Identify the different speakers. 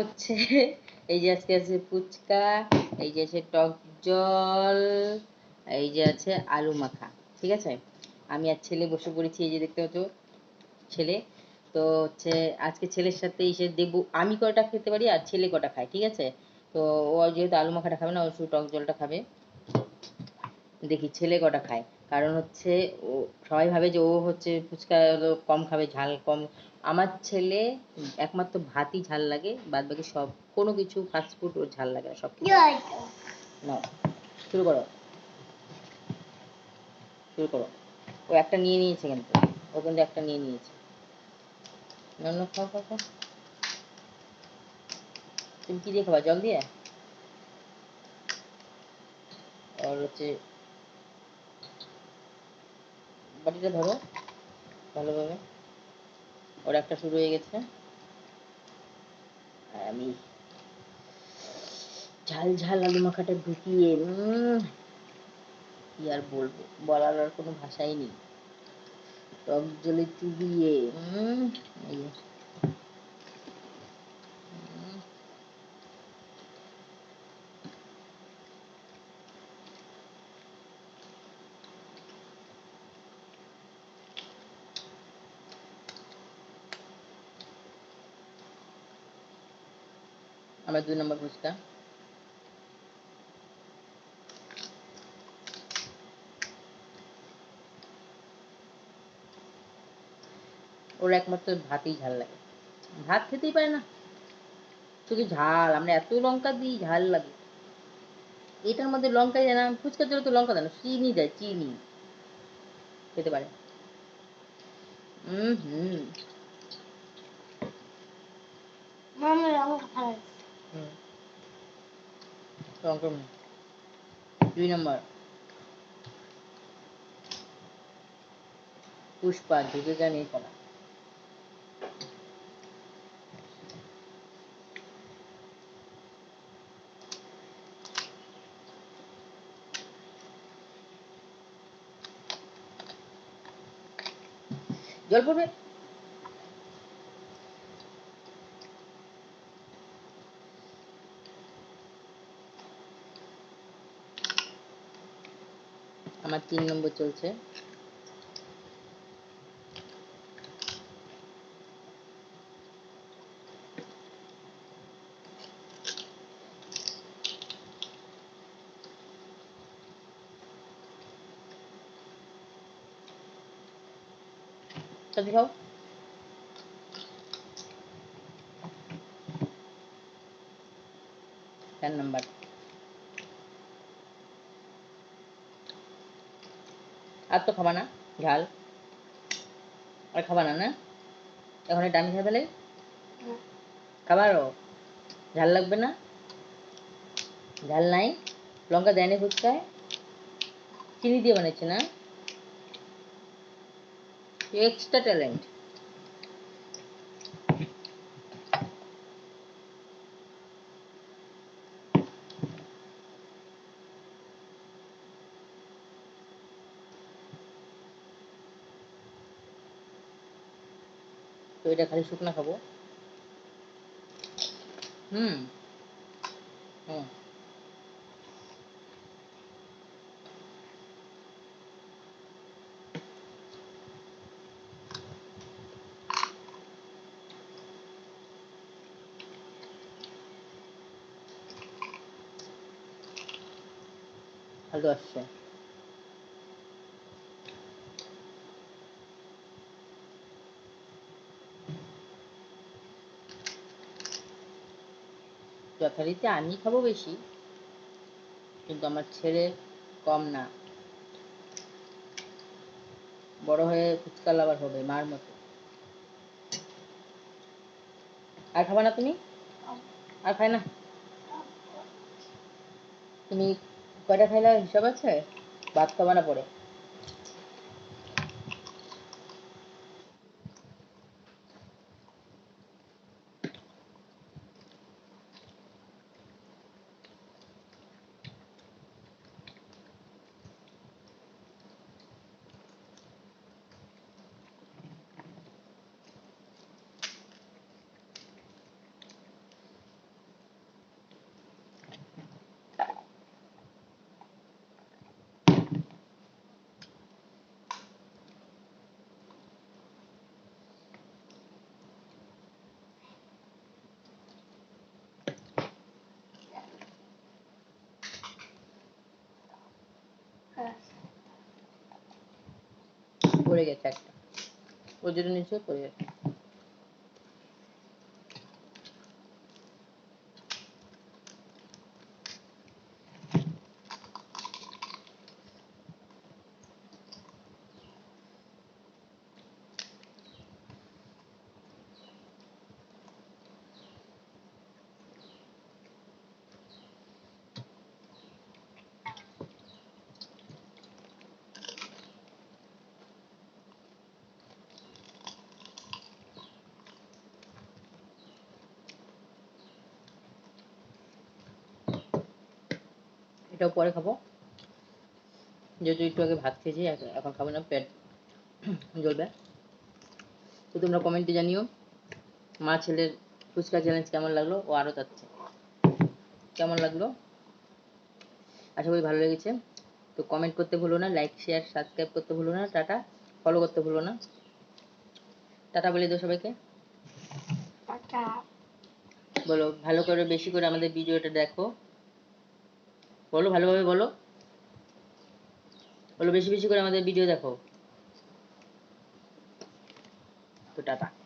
Speaker 1: হচ্ছে, এই যে আজকে আছে ফুচকা, এই যে আছে টক জল, এই যে আছে আলু মাখা, ঠিক আছে? আমি আর ছেলে বসে পড়েছি, এই যে দেখতে পাচ্ছ ছেলে। তো হচ্ছে আজকে ছেলের সাথে এসে দেখব, আমি কটা খেতে পারি আর ছেলে কটা খায়, ঠিক আছে? তো ও যেহেতু আলু মাখাটা খাবে না, ও শুধু টক জলটা খাবে। দেখি ছেলে কটা খায়। কারণ হচ্ছে ও সবাই ভাবে যে ও হচ্ছে ফুচকা কম খাবে, ঝাল কম আমার ছেলে একমাত্র ভাতই ঝাল লাগে বাদ বাকি সব কোনো কিছু ফাস্ট ফুড ওর ঝাল লাগে না সব না শুরু করো। শুরু করো। ও একটা নিয়ে নিয়েছে কিন্তু। ও কিন্তু একটা নিয়ে নিয়েছে। না না খাও খাও খাও। তুমি কি দিয়ে খাবা? জল দিয়ে? আর হচ্ছে বাটিটা ধরো ভালোভাবে। ওর একটা শুরু হয়ে গেছে। আমি ঝাল ঝাল আলু মাখাটা ঢুকিয়ে কি আর বলব? বলার আর কোনো ভাষাই নেই। টক জলে চুবিয়ে এই আমার দুই নম্বর ফুচকা ওর একমাত্র ভাতই ঝাল লাগে। ভাত খেতেই পারে না। শুধু ঝাল, আমরা এত লঙ্কা দিই, ঝাল লাগে। এটার মধ্যে লঙ্কা দেয় না, ফুচকার জন্য তো লঙ্কা দেয় না, চিনি দেয়, চিনি। খেতে পারে। হুম। হুম
Speaker 2: মামা রং খারাপ
Speaker 1: হুম লঙ্কা হুম। দুই নম্বর পুষ্পা ঢুকে গান এই করা জল পড়বে আমার তিন নম্বর চলছে। নাম্বার। আর তো খাবানা ঝাল। আর খাবানা না না? এখন এটা আমি খেয়ে ফেলে? খাবারও? ঝাল লাগবে না? ঝাল নাই? লঙ্কা দেয়নি ফুচকায়? চিনি দিয়ে বানাচ্ছে না? Extra talent. তো এটা খালি শুকনা খাব হুম হুম ভালো আসছে যথারীতি আমি খাব বেশি, কিন্তু আমার ছেলে কম না। বড় হয়ে ফুচকা লাভার হবে, মার মতো। আর খাবা না তুমি? আর খায় না? তুমি কয়টা খাইলা, হিসাব আছে? ভাত খাবা না পরে? পড়ে গেছে একটা। ওই জন্য নিচে পড়ে গেছে। এটাও পরে খাব। যেহেতু একটু আগে ভাত খেয়েছি এখন- খাব না পেট জ্বলবে। তো তোমরা কমেন্টে জানিও মা ছেলের ফুচকা চ্যালেঞ্জ কেমন লাগল? ও আরও যাচ্ছে কেমন লাগল? আশা করি ভালো লেগেছে। তো কমেন্ট করতে ভুলো না লাইক শেয়ার সাবস্ক্রাইব করতে ভুলো না টাটা। ফলো করতে ভুলো না। টাটা বলে দাও সবাইকে। বলো ভালো করে বেশি করে আমাদের ভিডিওটা দেখো। বলো ভালোভাবে বলো। বলো বেশি বেশি করে আমাদের ভিডিও দেখো। তো টাটা।